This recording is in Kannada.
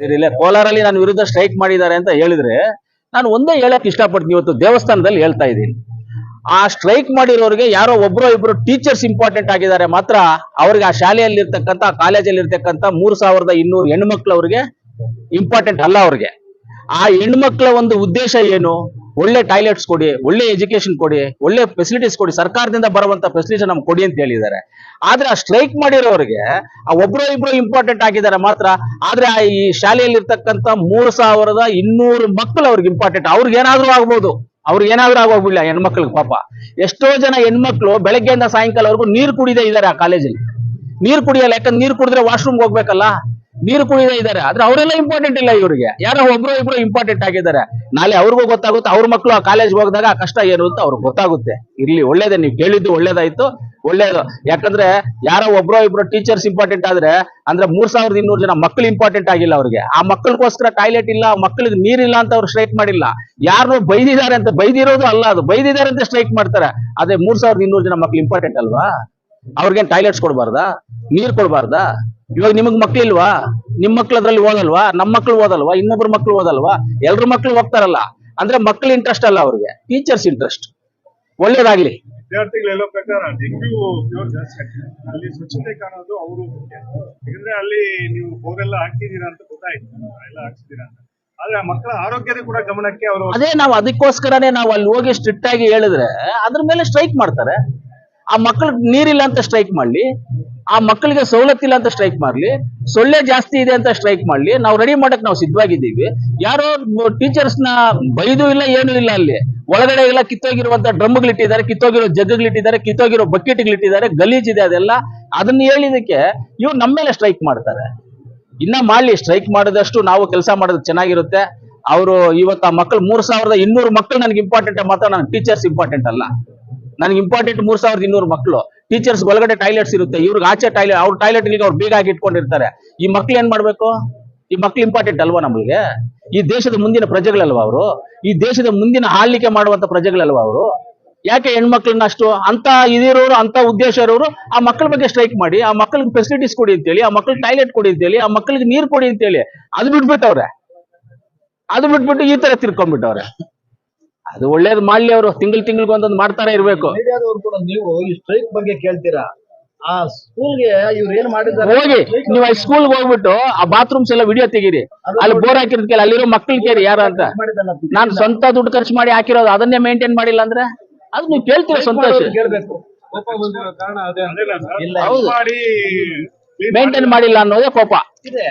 ಇಲ್ಲ ಕೋಲಾರಲ್ಲಿ ನಾನು ವಿರುದ್ಧ ಸ್ಟ್ರೈಕ್ ಮಾಡಿದ್ದಾರೆ ಅಂತ ಹೇಳಿದ್ರೆ, ನಾನು ಒಂದೇ ಹೇಳಕ್ ಇಷ್ಟಪಡ್ತೀನಿ. ಇವತ್ತು ದೇವಸ್ಥಾನದಲ್ಲಿ ಹೇಳ್ತಾ ಇದ್ದೀನಿ. ಆ ಸ್ಟ್ರೈಕ್ ಮಾಡಿರೋರಿಗೆ ಯಾರೋ ಒಬ್ರೋ ಇಬ್ರು ಟೀಚರ್ಸ್ ಇಂಪಾರ್ಟೆಂಟ್ ಆಗಿದ್ದಾರೆ. ಮಾತ್ರ ಅವ್ರಿಗೆ ಆ ಶಾಲೆಯಲ್ಲಿ ಇರ್ತಕ್ಕಂಥ ಕಾಲೇಜಲ್ಲಿ ಇರ್ತಕ್ಕಂಥ ಮೂರ್ ಸಾವಿರದ ಇನ್ನೂರು ಹೆಣ್ಮಕ್ಳು ಅವ್ರಿಗೆ ಇಂಪಾರ್ಟೆಂಟ್ ಅಲ್ಲ ಅವ್ರಿಗೆ. ಆ ಹೆಣ್ಮಕ್ಳ ಒಂದು ಉದ್ದೇಶ ಏನು? ಒಳ್ಳೆ ಟಾಯ್ಲೆಟ್ಸ್ ಕೊಡಿ, ಒಳ್ಳೆ ಎಜುಕೇಶನ್ ಕೊಡಿ, ಒಳ್ಳೆ ಫೆಸಿಲಿಟೀಸ್ ಕೊಡಿ, ಸರ್ಕಾರದಿಂದ ಬರುವಂತ ಫೆಸಿಲಿಟಿ ನಮ್ಗೆ ಕೊಡಿ ಅಂತ ಹೇಳಿದ್ದಾರೆ. ಆದ್ರೆ ಆ ಸ್ಟ್ರೈಕ್ ಮಾಡಿರೋರಿಗೆ, ಆ ಒಬ್ರು ಇಬ್ರು ಇಂಪಾರ್ಟೆಂಟ್ ಆಗಿದ್ದಾರೆ ಮಾತ್ರ. ಆದ್ರೆ ಆ ಈ ಶಾಲೆಯಲ್ಲಿ ಇರ್ತಕ್ಕಂಥ ಮೂರ್ ಸಾವಿರದ ಇನ್ನೂರು ಮಕ್ಕಳು ಅವ್ರಿಗೆ ಇಂಪಾರ್ಟೆಂಟ್ ಅವ್ರಿಗೆ ಏನಾದ್ರೂ ಆಗ್ಬೋದು. ಅವ್ರಿಗೆ ಏನಾದ್ರೂ ಆಗೋಗ್ಬಿಡ್ಲ ಹೆಣ್ಮಕ್ಳಿಗೆ ಪಾಪ. ಎಷ್ಟೋ ಜನ ಹೆಣ್ಮಕ್ಳು ಬೆಳಗ್ಗೆಯಿಂದ ಸಾಯಂಕಾಲವರೆಗೂ ನೀರು ಕುಡಿದೇ ಇದ್ದಾರೆ ಆ ಕಾಲೇಜಲ್ಲಿ ನೀರು ಕುಡಿಯಲ್ಲ, ಯಾಕಂದ್ರೆ ನೀರು ಕುಡಿದ್ರೆ ವಾಶ್ರೂಮ್ಗೆ ಹೋಗ್ಬೇಕಲ್ಲ. ನೀರು ಕುಡಿದೇ ಇದ್ದಾರೆ. ಆದ್ರೆ ಅವರೆಲ್ಲ ಇಂಪಾರ್ಟೆಂಟ್ ಇಲ್ಲ ಇವರಿಗೆ. ಯಾರೋ ಒಬ್ರು ಇಬ್ರು ಇಂಪಾರ್ಟೆಂಟ್ ಆಗಿದ್ದಾರೆ. ನಾಳೆ ಅವ್ರಿಗೂ ಗೊತ್ತಾಗುತ್ತೆ, ಅವ್ರ ಮಕ್ಕಳು ಆ ಕಾಲೇಜ್ ಹೋಗಿದಾಗ ಆ ಕಷ್ಟ ಏನು ಅಂತ ಅವ್ರಿಗೆ ಗೊತ್ತಾಗುತ್ತೆ. ಇರ್ಲಿ, ಒಳ್ಳೇದೇ, ನೀವು ಕೇಳಿದ್ದು ಒಳ್ಳೇದಾಯ್ತು, ಒಳ್ಳೇದು. ಯಾಕಂದ್ರೆ ಯಾರೋ ಒಬ್ರೋ ಇಬ್ರು ಟೀಚರ್ಸ್ ಇಂಪಾರ್ಟೆಂಟ್ ಆದ್ರೆ, ಅಂದ್ರೆ ಮೂರ್ ಸಾವಿರದ ಇನ್ನೂರು ಜನ ಮಕ್ಕಳು ಇಂಪಾರ್ಟೆಂಟ್ ಆಗಿಲ್ಲ ಅವ್ರಿಗೆ. ಆ ಮಕ್ಕಳಿಗೋಸ್ಕರ ಟಾಯ್ಲೆಟ್ ಇಲ್ಲ ಮಕ್ಕಳಿಗೆ ನೀರಿಲ್ಲ ಅಂತ ಅವ್ರು ಸ್ಟ್ರೈಕ್ ಮಾಡಿಲ್ಲ. ಯಾರು ಬೈದಿದ್ದಾರೆ ಅಂತ, ಬೈದಿರೋದು ಅಲ್ಲ ಅದು. ಬೈದಿದ್ದಾರೆ ಅಂತ ಸ್ಟ್ರೈಕ್ ಮಾಡ್ತಾರೆ. ಅದೇ ಮೂರ್ ಸಾವಿರದ ಇನ್ನೂರು ಜನ ಮಕ್ಳು ಇಂಪಾರ್ಟೆಂಟ್ ಅಲ್ವಾ? ಅವ್ರಿಗೇನ್ ಟಾಯ್ಲೆಟ್ಸ್ ಕೊಡಬಾರ್ದಾ? ನೀರ್ ಕೊಡ್ಬಾರ್ದಾ? ಇವಾಗ ನಿಮಗ್ ಮಕ್ಳಿಲ್ವಾ ನಿಮ್ ಮಕ್ಳು ಅದ್ರಲ್ಲಿ ಓದಲ್ವಾ? ನಮ್ ಮಕ್ಳು ಓದಲ್ವಾ? ಇನ್ನೊಬ್ರ ಮಕ್ಳು ಓದಲ್ವಾ? ಎಲ್ರ ಮಕ್ಳು ಹೋಗ್ತಾರಲ್ಲ. ಅಂದ್ರೆ ಮಕ್ಳು ಇಂಟ್ರೆಸ್ಟ್ ಅಲ್ಲ ಅವ್ರಿಗೆ. ಟೀಚರ್ಸ್ ಇಂಟ್ರೆಸ್ಟ್ ಒಳ್ಳೇದಾಗ್ಲಿ. ವಿದ್ಯಾರ್ಥಿಗಳು ಹೇಳೋ ಪ್ರಕಾರ ಡೆಂಗ್ಯೂ ಫ್ಯೂರ್ ಜಾಸ್ತಿ ಆಗ್ತಿದೆ ಅಲ್ಲಿ ಸ್ವಚ್ಛತೆ ಕಾಣೋದು ಅವರು ಮುಖ್ಯ. ಯಾಕಂದ್ರೆ ಅಲ್ಲಿ ನೀವು ಬೋರೆಲ್ಲ ಹಾಕಿದೀರಾ ಅಂತ ಗೊತ್ತಾಯ್ತು. ಎಲ್ಲ ಹಾಕ್ಸಿದೀರಾ ಅಂತ. ಆದ್ರೆ ಆ ಮಕ್ಕಳ ಆರೋಗ್ಯದ ಕೂಡ ಗಮನಕ್ಕೆ ಅವರು ಅದೇ ನಾವು ಅದಕ್ಕೋಸ್ಕರನೇ ನಾವು ಅಲ್ಲಿ ಹೋಗಿ ಸ್ಟ್ರಿಕ್ಟ್ ಆಗಿ ಹೇಳಿದ್ರೆ ಅದ್ರ ಮೇಲೆ ಸ್ಟ್ರೈಕ್ ಮಾಡ್ತಾರೆ. ಆ ಮಕ್ಳಿಗೆ ನೀರಿಲ್ಲ ಅಂತ ಸ್ಟ್ರೈಕ್ ಮಾಡ್ಲಿ. ಆ ಮಕ್ಕಳಿಗೆ ಸವಲತ್ತಿಲ್ಲ ಅಂತ ಸ್ಟ್ರೈಕ್ ಮಾಡ್ಲಿ, ಸೊಳ್ಳೆ ಜಾಸ್ತಿ ಇದೆ ಅಂತ ಸ್ಟ್ರೈಕ್ ಮಾಡ್ಲಿ, ನಾವು ರೆಡಿ ಮಾಡಕ್ ನಾವು ಸಿದ್ಧವಾಗಿದ್ದೀವಿ. ಯಾರೋ ಟೀಚರ್ಸ್ನ ಬೈದು ಇಲ್ಲ, ಏನು ಇಲ್ಲ ಅಲ್ಲಿ. ಒಳಗಡೆ ಎಲ್ಲ ಕಿತ್ತೋಗಿರುವಂತ ಡ್ರಮ್ಗಳಿಟ್ಟಿದ್ದಾರೆ ಕಿತ್ತೋಗಿರೋ ಜಗ್ಗಳಿಟ್ಟಿದ್ದಾರೆ ಕಿತ್ತೋಗಿರೋ ಬಕೆಟ್ಗಳಿಟ್ಟಿದ್ದಾರೆ ಗಲೀಜಿದೆ ಅದೆಲ್ಲ. ಅದನ್ನ ಹೇಳಿದಕ್ಕೆ ಇವ್ರು ನಮ್ಮ ಮೇಲೆ ಸ್ಟ್ರೈಕ್ ಮಾಡ್ತಾರೆ. ಇನ್ನ ಮಾಡ್ಲಿ ಸ್ಟ್ರೈಕ್ ಮಾಡಿದಷ್ಟು ನಾವು ಕೆಲಸ ಮಾಡೋದು ಚೆನ್ನಾಗಿರುತ್ತೆ. ಅವರು ಇವತ್ತು ಆ ಮಕ್ಕಳು ಮೂರ್ ಸಾವಿರದ ಇನ್ನೂರು ಮಕ್ಕಳು, ನನಗೆ ಇಂಪಾರ್ಟೆಂಟ್ ಮಾತ್ರ, ನಾನು ಟೀಚರ್ಸ್ ಇಂಪಾರ್ಟೆಂಟ್ ಅಲ್ಲ. ನನಗೆ ಇಂಪಾರ್ಟೆಂಟ್ ಮೂರ್ ಸಾವಿರದ ಇನ್ನೂರು ಮಕ್ಕಳು. ಟೀಚರ್ಸ್ ಒಳಗಡೆ ಟಾಯ್ಲೆಟ್ಸ್ ಇರುತ್ತೆ. ಇವ್ರಿಗೆ ಆಚೆ ಟಾಯ್ಲೆಟ್ ಅವ್ರ ಟಾಯ್ಲೆಟ್ ಅವ್ರು ಬೇಗ ಇಟ್ಕೊಂಡಿರ್ತಾರೆ. ಈ ಮಕ್ಳು ಏನ್ ಮಾಡ್ಬೇಕು? ಈ ಮಕ್ಳು ಇಂಪಾರ್ಟೆಂಟ್ ಅಲ್ವಾ ನಮಗೆ? ಈ ದೇಶದ ಮುಂದಿನ ಪ್ರಜೆಗಳಲ್ವಾ ಅವರು? ಈ ದೇಶದ ಮುಂದಿನ ಆಳ್ಲಿಕೆ ಮಾಡುವಂತ ಪ್ರಜೆಗಳಲ್ವಾ ಅವರು? ಯಾಕೆ ಹೆಣ್ಮಕ್ಳನ್ನ ಅಷ್ಟು ಅಂತ ಇದಿರೋರು, ಅಂತ ಉದ್ದೇಶ ಇರೋರು, ಆ ಮಕ್ಕಳ ಬಗ್ಗೆ ಸ್ಟ್ರೈಕ್ ಮಾಡಿ, ಆ ಮಕ್ಕಳಿಗೆ ಫೆಸಿಲಿಟೀಸ್ ಕೊಡಿ ಅಂತೇಳಿ, ಆ ಮಕ್ಳಿಗೆ ಟಾಯ್ಲೆಟ್ ಕೊಡಿ ಅಂತೇಳಿ, ಆ ಮಕ್ಕಳಿಗೆ ನೀರು ಕೊಡಿ ಅಂತೇಳಿ, ಅದು ಬಿಟ್ಬಿಟ್ಟವ್ರೆ. ಅದು ಬಿಟ್ಬಿಟ್ಟು ಈ ತರ ತಿರ್ಕೊಂಡ್ಬಿಟ್ಟವ್ರೆ. ಅದು ಒಳ್ಳೇದು ಮಾಡ್ಲಿ ಅವರು ತಿಂಗಳು ತಿಂಗಳಿಗೆ ಒಂದೊಂದು ಮಾಡ್ತಾರೆ ಇರ್ಬೇಕು. ಮೀಡಿಯಾದವರು ಕೂಡ ನೀವು ಈ ಸ್ಟ್ರೈಕ್ ಬಗ್ಗೆ ಕೇಳ್ತೀರಾ? ಆ ಸ್ಕೂಲ್ಗೆ ಇವ್ರು ಏನ್ ಮಾಡಿದ್ದಾರೆ? ಹೋಗಿ ನೀವು ಆ ಸ್ಕೂಲ್ಗೆ ಹೋಗ್ಬಿಟ್ಟು ಆ ಬಾತ್ರೂಮ್ಸ್ ಎಲ್ಲ ವಿಡಿಯೋ ತೆಗೀರಿ. ಅಲ್ಲಿ ಬೋರ್ ಹಾಕಿರೋದ್ ಕೇಳಿ ಅಲ್ಲಿರೋ ಮಕ್ಕಳು ಕೇಳಿ ಯಾರು ಅಂತ. ನಾನ್ ನಾನು ಸ್ವಂತ ದುಡ್ಡು ಖರ್ಚು ಮಾಡಿ ಹಾಕಿರೋದು ಅದನ್ನೇ ಮೇಂಟೈನ್ ಮಾಡಿಲ್ಲ ಅಂದ್ರೆ? ಅದು ನೀವು ಕೇಳ್ತೀರ ಸಂತೋಷ ಕೇಳ್ಬೇಕು. ಅದೇನಾ ಸರ್? ಇಲ್ಲ, ಹೌದು. ಮಾಡಿ clean ಮೇಂಟೈನ್ ಮಾಡಿಲ್ಲ ಅನ್ನೋದೇ ಕೋಪ. ಇದೆ.